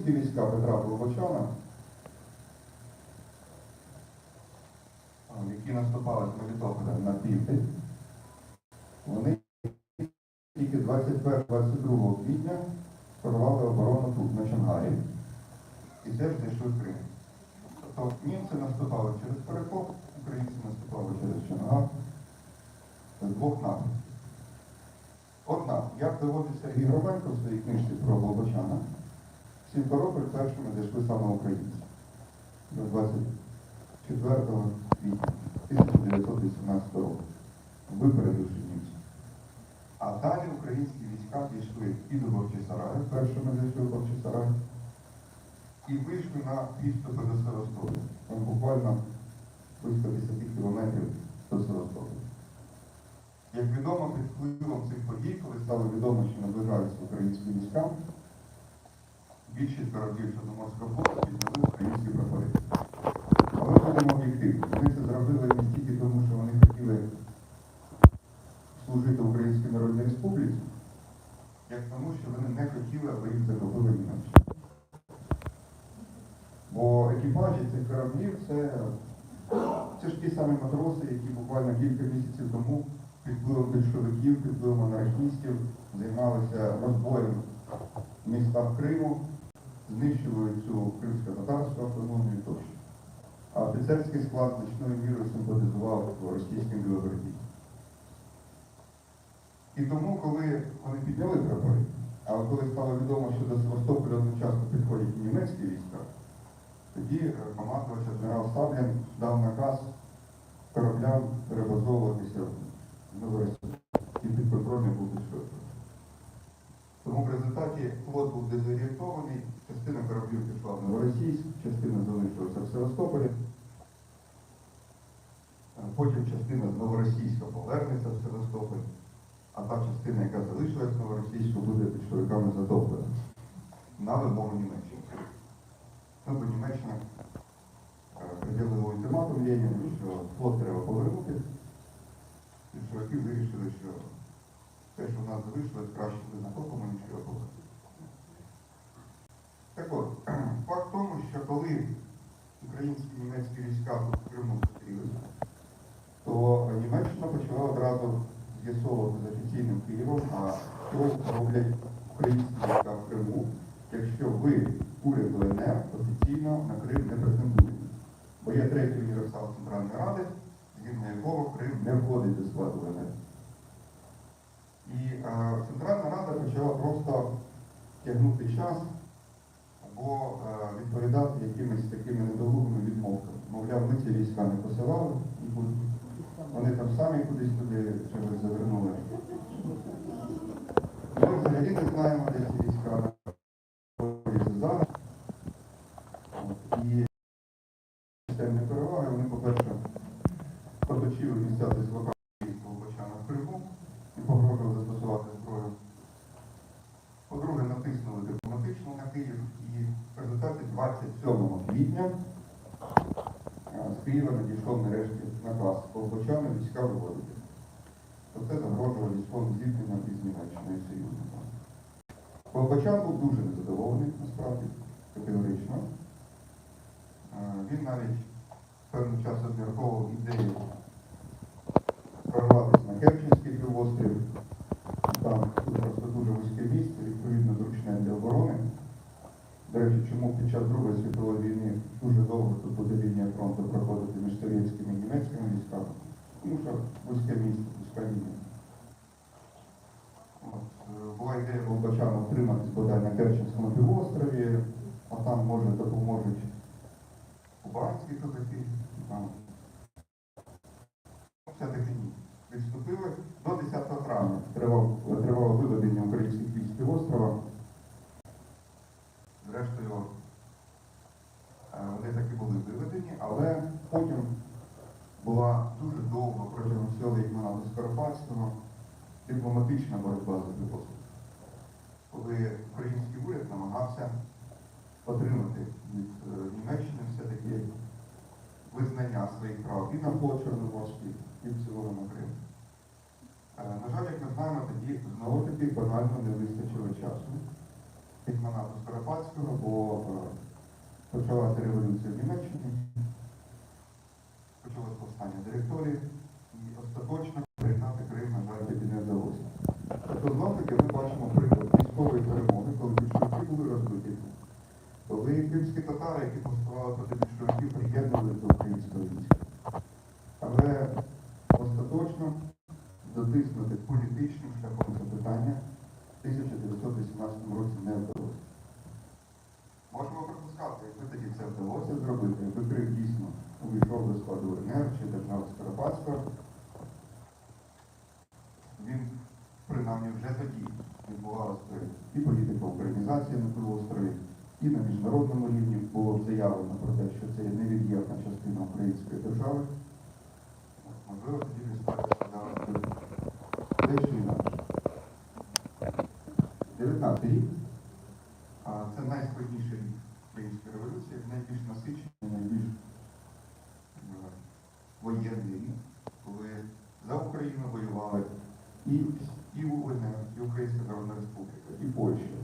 Українські війська Петра Болбочана, які наступали з Мелітополя на південь, вони тільки 21-22 квітня прорвали оборону тут, на Чангарі, і теж зайшли в Крим. Тобто німці наступали через Перекоп, українці наступали через Чангар з двох напрямків. Однак, як доводиться і Громенко в своїй книжці про Болбочана, в Сімферополь першими зайшли саме українці до 24 квітня 1918 року, випередивши німців. А далі українські війська дійшли і до Бахчисараю, першими зайшли в Бахчисарай, і вийшли на підступи до Севастополя. Там буквально близько 10 кілометрів до Севастополя. Як відомо, під впливом цих подій, коли стало відомо, що наближаються українські війська, більшість кораблів Чорноморського флоту підняли українські прапори. Але будемо об'єктивні. Вони це зробили не стільки тому, що вони хотіли служити Українській Народній Республіці, як тому, що вони не хотіли, аби їх захопили Німеччина. Бо екіпажі цих кораблів це, це ж ті самі матроси, які буквально кілька місяців тому під впливом більшовиків, під впливом анархістів займалися розбоєм в Криму, знищували цю кримсько-татарську автономію тощо. А офіцерський склад значною мірою симпатизував російським білогвардійцям. І тому, коли вони підняли прапори, але коли стало відомо, що до Севастополя одночасно підходять німецькі війська, тоді е, командувач адмірал Саблін дав наказ кораблям перебазовуватися в Новоросію і під контролем підшвидко. Тому в результаті флот був дезорієнтований, частина кораблів пішла в Новоросійськ, частина залишилася в Севастополі. Е, Потім частина з Новоросійська повернеться в Севастополь, а та частина, яка залишилась в Новоросійську, буде пішовиками затоплена на вимогу Німеччини. Бо Німеччина е, приділила ультиматум Леніну, що флот треба повернути. Більшовики вирішили, що те, що в нас залишилось, краще буде накопимо, ніж його повернути. Так от, факт в тому, що коли українські і німецькі війська тут в Криму зустрілися, то Німеччина почала одразу з'ясовувати з офіційним Києвом, а що роблять українські війська в Криму, якщо ви, уряд УНР, офіційно на Крим не претендуєте. Бо є третій універсал Центральної Ради, згідно якого Крим не входить до складу УНР. І е, Центральна Рада почала просто тягнути час або е, відповідати якимись такими недолугими відмовками. Мовляв, ми ці війська не посилали, і будуть. Вони там самі кудись туди чогось завернули. Ми взагалі не знаємо, де ці війська знаходяться зараз. От, І системні переваги, вони, по-перше, оточили місця дислокації Болбочана в Криму і погрожували застосувати зброю. По-друге, натиснули дипломатично на Київ і в результаті 27 квітня е, з Києва надійшов нарешті наказ Виводити. То це загрожувало військовим зіткненням із Німеччиною і союзниками. Болбочан був дуже незадоволений, насправді, категорично. Е, Він навіть певний час обмірковував ідею прорватися на Керченський півострів. Там просто дуже вузьке місце, відповідно зручне для оборони. До речі, чому під час Другої світової війни дуже довго тут буде лінія фронту проходити між совєтськими і німецькими військами? Що вузьке місце, вузька лінія. Е, була ідея Болбачана втриматись бодай на Керченському півострові, а там, може, допоможуть кубанські козаки. Ну, Все-таки ні. Відступили до 10 травня. Тривало, тривало виведення українських військ з півострова. Зрештою, е, вони таки були виведені, але потім була дуже довго протягом всього Ігмана Скоропадського дипломатична боротьба за півострів. Коли український уряд намагався отримати від е, Німеччини все-таки визнання своїх прав і на флот Чорноморський, і в цілому на Крим. Е, На жаль, як ми знаємо, тоді знову таки банально не вистачило часу. гетьманата Скоропадського, бо е, почалася революція в Німеччині, почалось повстання директорії, і остаточно приєднати Крим, на жаль, тоді не вдалося. Тобто знов таки ми бачимо приклад військової перемоги, коли більшовики були розбиті. Коли кримські татари, які повставали проти більшовиків, приєднувалися до українського війська. Але остаточно дотиснути політичним шляхом це питання в 1918 році не вдалося. Можемо припускати, якби тоді це вдалося зробити, якби Крим дійсно увійшов до складу УНР чи держави Скоропадського, він принаймні вже тоді відбувалася і політика українізації на півострові, і на міжнародному рівні було б заявлено про те, що це є невід'ємна частина української держави. Можливо, тоді результати складали б дещо інакше. 19 рік. А це найскладніший рік Української революції, найбільш насичений, найбільш е, воєнний рік, коли за Україну воювали і, і УНР, і Українська Народна Республіка, і Польща,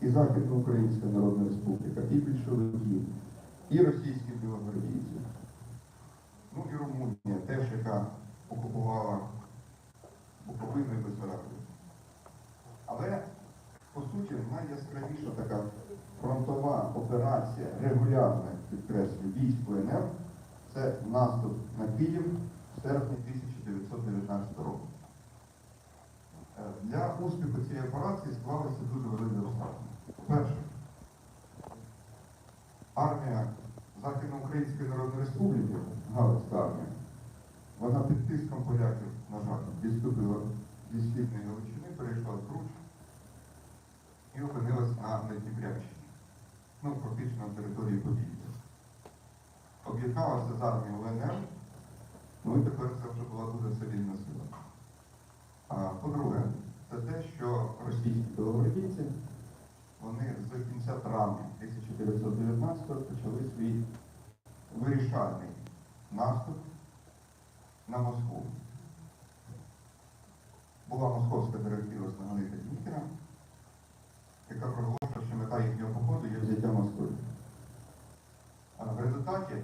і Західноукраїнська Народна Республіка, і більшовики, і російські білогвардійці. Ну і Румунія теж, яка окупувала Буковину і Бессарабію. Але, по суті, найяскравіша така фронтова операція, регулярна, підкреслюю, військ УНР, це наступ на Київ в серпні 1919 року. Е, Для успіху цієї операції склалися дуже великі обставини. Перше, армія Західноукраїнської Народної Республіки, Галицька армія, вона під тиском поляків, на жаль, відступила зі східної Галичини, перейшла в Круч і опинилась на Дніпрянщині, ну, фактично на території Поділля. Об'єдналася з армією ЛНР, ну і тепер це вже була дуже сильна сила. По-друге, це те, що російські білогвардійці, вони з кінця травня 1919 почали свій вирішальний наступ на Москву. Була московська директива знаменита Дніпра, яка проголошувала, що мета їхнього походу є взяття Москви. А в результаті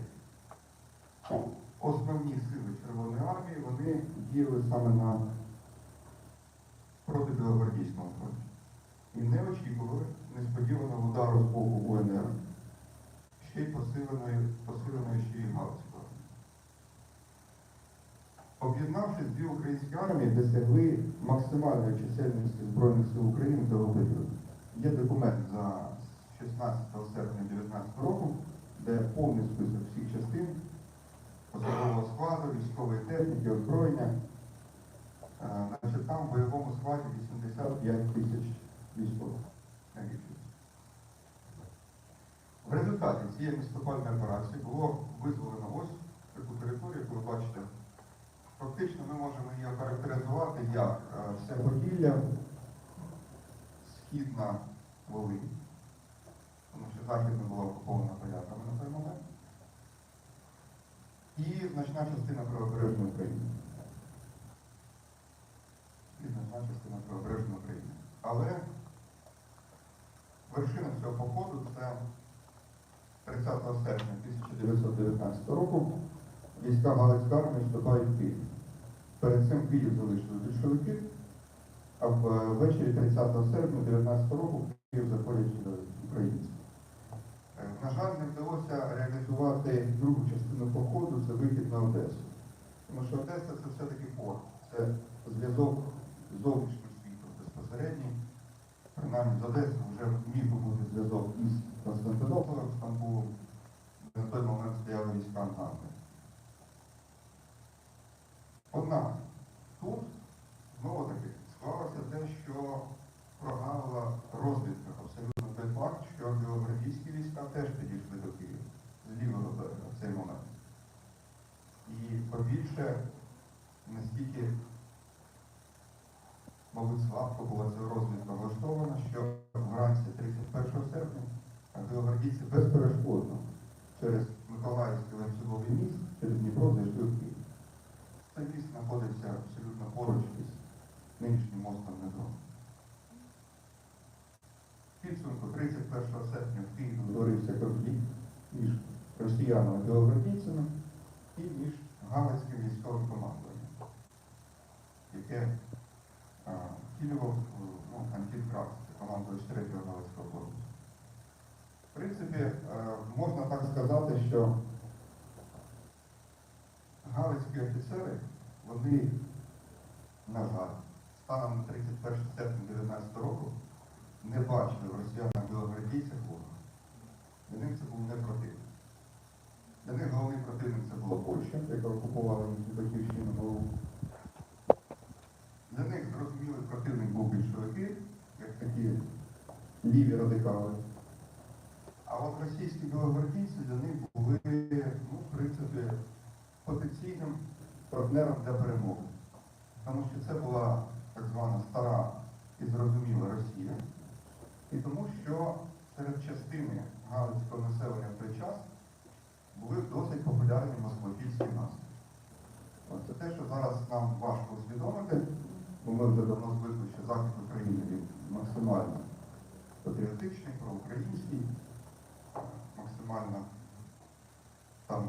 основні сили Червоної армії вони діяли саме на проти Білогвардійського фронту. І не очікували несподіваного удару з боку УНР, ще й посиленої, посиленої ще й Галицької. Об'єднавшись, дві українські армії досягли максимальної чисельності Збройних сил України того періоду. Є документ за 16 серпня 2019 року, де повний список всіх частин, особового складу, військової техніки, озброєння. Е, Значить, там в бойовому складі 85 тисяч військових. В результаті цієї наступальної операції було визволено ось таку територію, яку ви бачите. Фактично ми можемо її охарактеризувати як е, все Поділля, східна Волинь, тому що західна була окупована поляками на той момент, і значна частина правобережної України. І значна частина правобережної України. Але вершина цього походу це 30 серпня 1919 року війська Галицька армії вступають в Київ. Перед цим Київ залишили більшовики, а ввечері 30 серпня 19 року заходять українці. Е, На жаль, не вдалося реалізувати другу частину походу, це вихід на Одесу. Тому що Одеса це все-таки порт, це зв'язок з зовнішнім світом безпосередній. Принаймні з Одеси вже міг би бути зв'язок із Константинополем, Стамбулом, де на той момент стояли війська Анганти. Однак тут знову таки склалося те, що прогавила розвідка абсолютно той факт, що білогвардійські війська теж підійшли до Києва з лівого берега в цей момент. І побільше настільки, мабуть, слабко була ця розвідка влаштована, що вранці 31 серпня білогвардійці безперешкодно через Миколаївський ланцюговий міст через Дніпро зайшли в Київ. Цей міст знаходиться абсолютно поруч із нинішнім мостом метро. Підсумку 21 серпня в Києві утворився конфлікт між росіянами білогвардійцями і між Галицьким військовим командуванням, яке втілював ну, Антін командувач 3-го Галицького корпусу. В принципі, е, можна так сказати, що галицькі офіцери, вони, на жаль, станом на 31 серпня 2019 року не бачили в росіянах білогвардійцях ворога. Для них це був не противник. Для них головний противник це була Польща, яка окупувала батьківщину голову. Для них зрозумілий противник був більшовики, як такі ліві радикали. А от російські білогвардійці для них були, ну, в принципі, потенційним партнером для перемоги. Тому що це була так звана стара і зрозуміла Росія. І тому що серед частини галицького населення в той час були досить популярні москвофільські настрої. От Це те, що зараз нам важко усвідомити, бо ми вже давно звикли, що захід України він максимально патріотичний, проукраїнський, максимально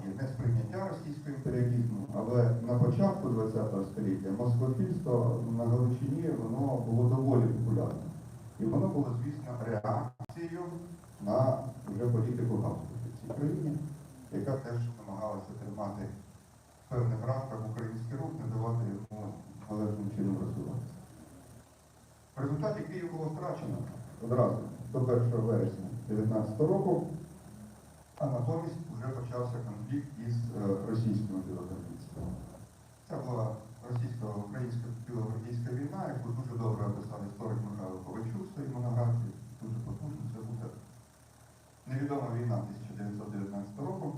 там є несприйняття російського імперіалізму, але на початку ХХ століття москвофільство на Галичині воно було доволі популярним. І воно було, звісно, реакцією на вже політику Габсбургів в цій країні, яка теж намагалася тримати в певних рамках український рух, не давати йому належним чином розвиватися. В результаті Київ було втрачено одразу до 1 вересня 2019 року, а натомість вже почався конфлікт із е, російськими білогвардійцями. Це була російсько-українська білогвардійська війна, яку дуже добре описав історик Михайло Ковальчук в своїй монографії, дуже потужно. Це буде невідома війна 1919 року.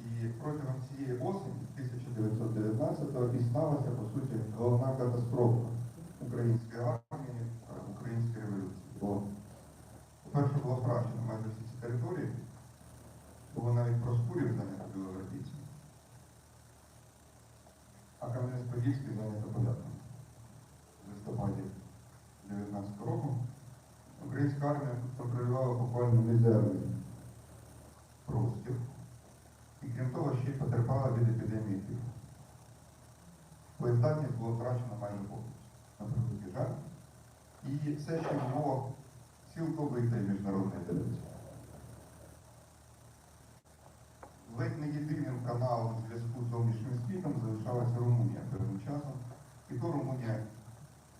І протягом цієї осені 1919-го і сталася, по суті, головна катастрофа української армії, е, української революції. Бо, по-перше, було втрачено майже всі ці території, було навіть Проскурів зайнято білогвардійцями, а Кам'янець-Подільський зайнято поляками. В листопаді 19 року українська армія контролювала буквально мізерний простір. І крім того, ще й потерпала від епідемії тифу. Боєздатність було втрачено майже повністю, на превеликий жаль. І це ще в умовах цілковитої міжнародної телевізії. Ледь не єдиним каналом зв'язку з зовнішнім світом залишалася Румунія певним часом. І то Румунія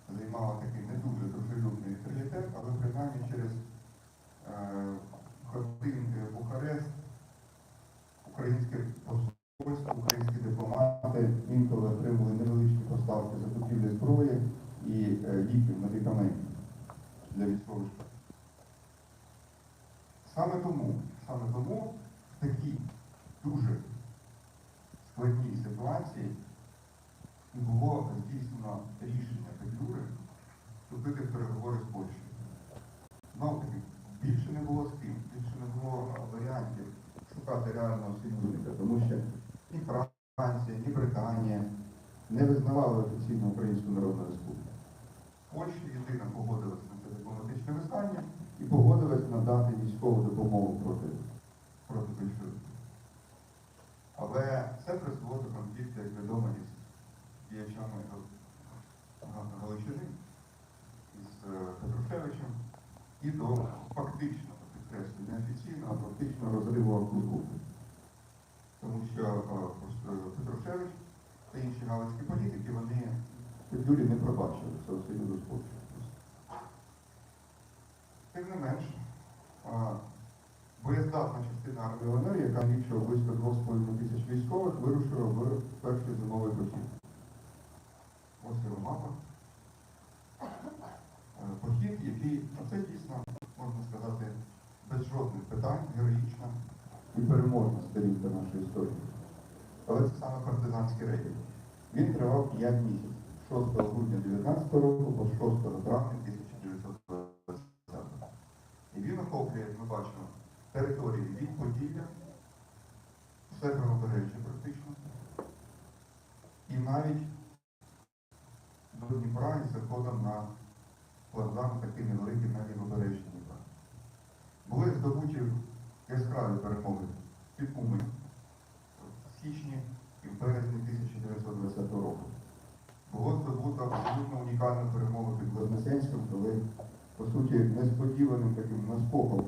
займала такий не дуже дружелюбний нейтралітет, але принаймні через е, Хотин Бухарест українське посольство, українські дипломати інколи отримували невеличкі поставки закупівлі зброї і е, ліків, медикаментів для військових. Саме тому, саме тому в такій дуже складній ситуації було здійснено рішення вступити в переговори з Польщею. Знову таки, більше не було з ким, більше не було варіантів шукати реального союзника, тому що ні Франція, ні Британія не визнавали офіційно Українську Народну Республіку. Польща єдина погодилася на це дипломатичне визнання і погодилась надати військову допомогу проти, більшовиків. Але це призвело до конфлікту, як відомо, із діячами Гал- Галичини, із е, Петрушевичем, і до фактичного, підкреслю, не офіційного, а фактичного розриву Аркуку. Тому що е, Пос- е, Петрушевич та інші галицькі політики, вони Петлюрі не пробачили цього союзу з Тим не менш, боєздатна частина армії ОНР, яка налічувала близько 2,5 тисяч військових, вирушила в перший зимовий похід. Ось його мапа. Е, Похід, який, а це дійсно, можна сказати, без жодних питань, героїчна і переможна сторінка нашої історії. Але це саме партизанський рейд. Він тривав 5 місяців, 6 грудня 19 року по 6 травня 1920 року. І він охоплює, як ми бачимо, території від Поділля, все правобережжя практично, і навіть до Дніпра із заходом на плацдарм такий невеликий на лівобережжі Дніпра. здобуті яскраві перемоги під Умань в січні і в березні 1920 року. Було здобуто абсолютно унікальну перемогу під Вознесенськом, коли, по суті, несподіваним таким наскоком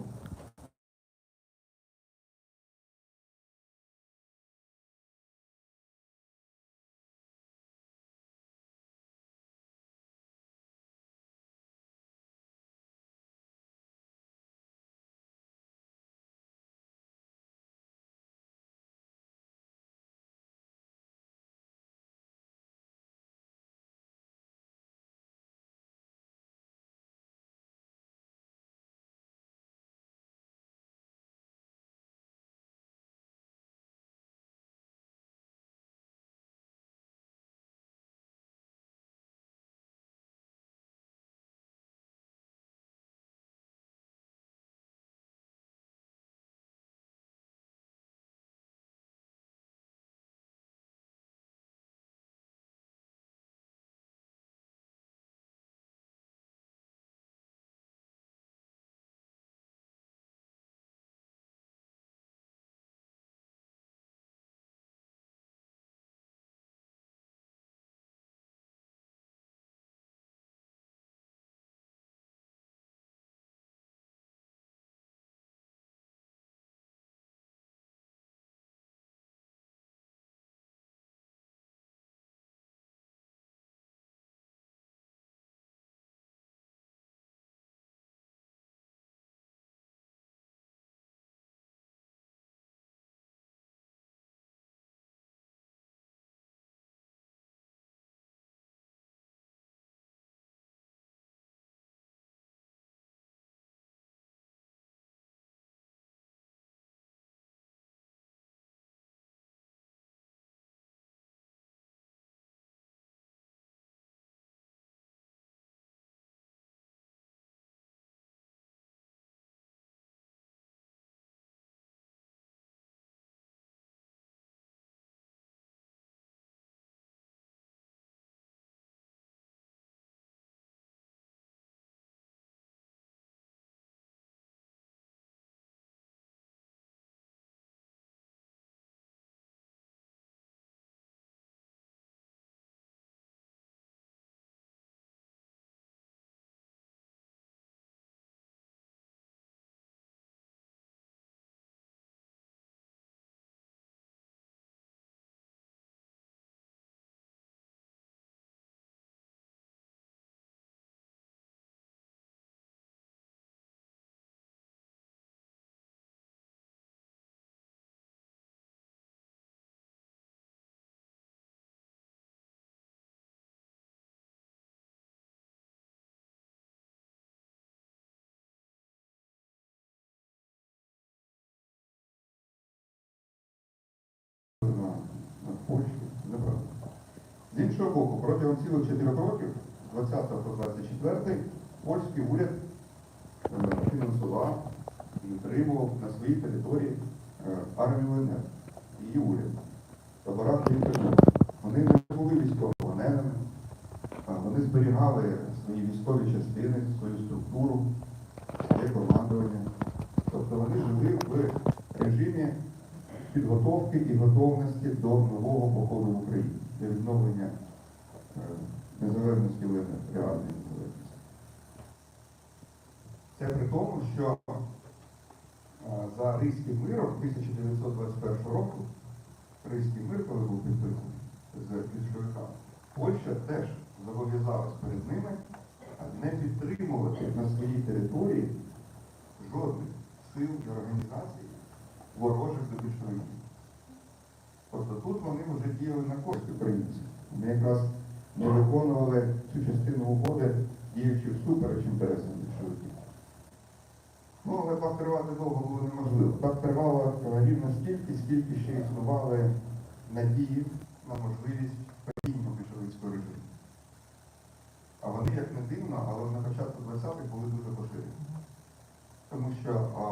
З іншого боку, протягом цілих чотирьох років, з 20 по 24, польський уряд е, фінансував і утримував на своїй території е, армію ЛНР, її уряд, Філіппіну. Вони не були військовополоненими, вони зберігали свої військові частини, свою структуру, своє командування. Тобто вони жили в режимі підготовки і готовності до нового походу в Україну, для відновлення е, незалежності ЛНР, реальної незалежності. Це при тому, що е, за Ризьким миром 1921 року, Ризький мир, коли був підписаний з більшовиками, Польща теж зобов'язалась перед ними не підтримувати на своїй території жодних сил і організацій ворожих до більшовиків. Тобто тут вони вже діяли на користь українців. Вони якраз не виконували цю частину угоди, діючи всупереч інтересам більшовиків. Ну, але так тривати довго було неможливо. Так тривало рівно стільки, скільки ще існували надії на можливість падіння більшовицького режиму. А вони, як не дивно, але на початку 20-х були дуже поширені. Тому що а,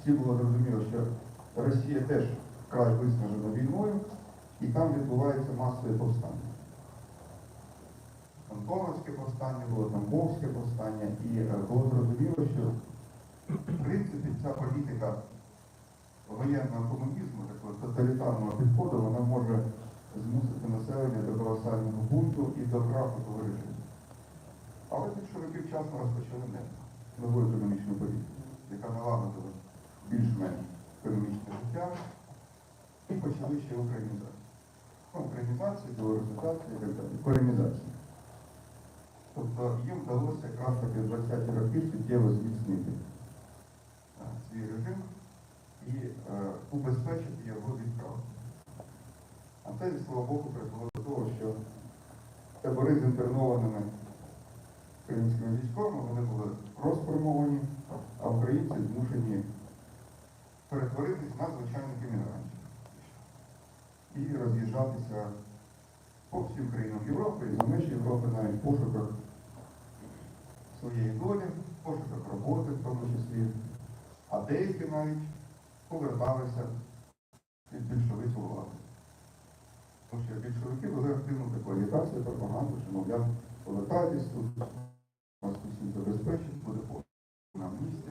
всі було зрозуміло, що Росія теж вкрай виснажена війною, і там відбувається масове повстання. Антоновське повстання, було Тамбовське повстання, і е, було зрозуміло, що при принципі, ця політика воєнного комунізму, такого тоталітарного підходу, вона може змусити населення до колосального бунту і до краху режиму. Але більшовики вчасно розпочали не нову економічну політику, яка налагодила більш-менш економічне життя, і почали ще українізацію. Ну, українізацію, білорусизацію і так далі, коренізацію. Тобто їм вдалося якраз таки в 20-ті роки суттєво зміцнити свій режим і е, убезпечити його від прав. А це, слава Богу, призвело до того, що табори з інтернованими українськими військовими вони були розформовані, а українці змушені перетворитись на звичайних емігрантів і роз'їжджатися по всім країнам Європи і за межі Європи навіть в пошуках своєї долі, в пошуках роботи в тому числі, а деякі навіть поверталися від більшовицької влади. Тому що більшовики вели активну таку агітацію, пропаганду, що, мовляв, повертайтесь тут, вас усіх забезпечить, буде на місці.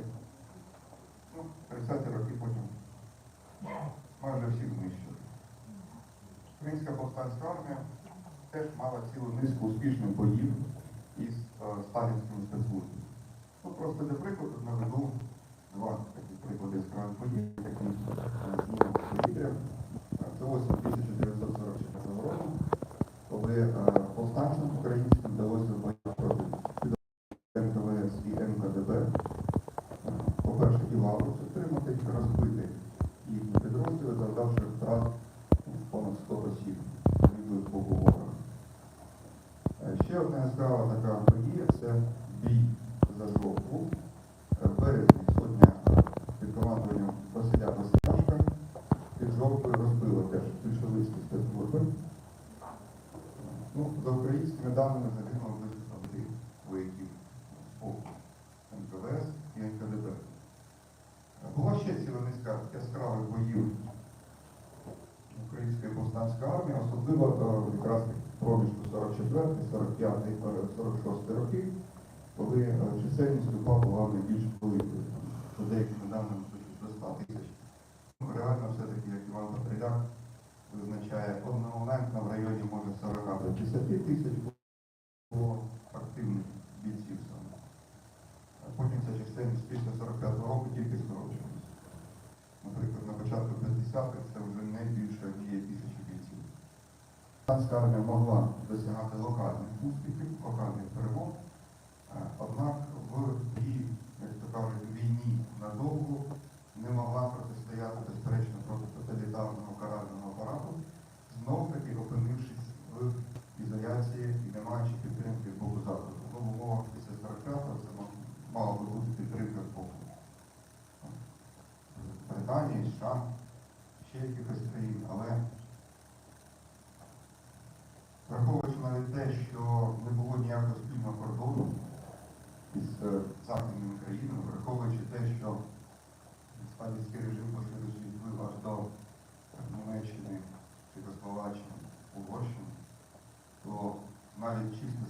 Ну, 30-ті роки потім майже всіх знищили. Українська повстанська армія теж мала цілу низку успішних боїв із е, сталінськими спецслужбами. Ну, просто для прикладу наведу два такі приклади яскравих подій, які е, змінили повітря. Е, Це осінь 1944 року, коли е, повстанцям українським вдалося в боях проти НКВС і НКДБ, е, по-перше, і Лавру отримати, розбити їхні підрозділи, завдавши втрат понад 100 осіб ворога. Е, Ще одна яскрава така подія це бій за жовтву. Е, В березні сотня е, під командуванням Василя Василяшка під жовтвою розбила теж більшовицькі спецслужби. Ну, за українськими даними загинуло близько 100 вояків з боку НКВС і НКДБ. Е, Була ще ціла низка яскравих боїв Української повстанської е, якраз проміжку 44, 45, 46 роки, коли е, чисельність УПА була найбільш великою. За деякими даними до 100 тисяч. Ну, Реально все-таки, як Іван Патриляк визначає, одномоментно в районі може 40 до 50 тисяч було активних бійців саме. А Потім ця чисельність після 45 року тільки скорочувалася. Наприклад, на початку 50-х це вже не більше однієї тисячі бійців. Танська армія могла досягати локальних успіхів, локальних перемог, е, однак в Враховуючи навіть те, що не було ніякого спільного кордону із е, західними країнами, враховуючи те, що сталінський режим поширився вплив аж до Німеччини, Чехословаччини, Угорщини, то навіть чисто